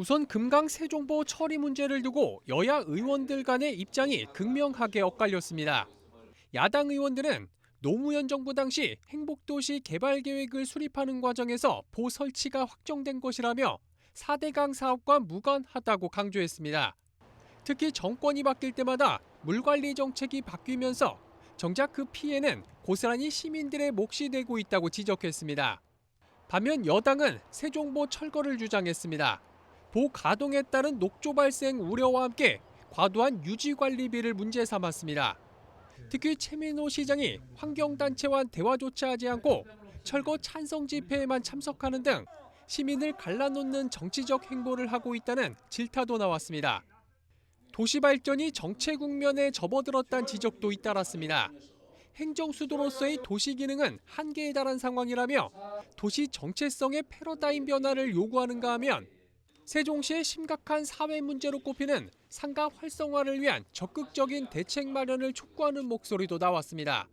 우선 금강 세종보 처리 문제를 두고 여야 의원들 간의 입장이 극명하게 엇갈렸습니다. 야당 의원들은 노무현 정부 당시 행복도시 개발 계획을 수립하는 과정에서 보 설치가 확정된 것이라며 4대강 사업과 무관하다고 강조했습니다. 특히 정권이 바뀔 때마다 물관리 정책이 바뀌면서 정작 그 피해는 고스란히 시민들의 몫이 되고 있다고 지적했습니다. 반면 여당은 세종보 철거를 주장했습니다. 보 가동에 따른 녹조 발생 우려와 함께 과도한 유지 관리비를 문제 삼았습니다. 특히 최민호 시장이 환경단체와 대화조차 하지 않고 철거 찬성 집회에만 참석하는 등 시민을 갈라놓는 정치적 행보를 하고 있다는 질타도 나왔습니다. 도시 발전이 정체 국면에 접어들었다는 지적도 잇따랐습니다. 행정 수도로서의 도시 기능은 한계에 달한 상황이라며 도시 정체성의 패러다임 변화를 요구하는가 하면 세종시의 심각한 사회 문제로 꼽히는 상가 활성화를 위한 적극적인 대책 마련을 촉구하는 목소리도 나왔습니다.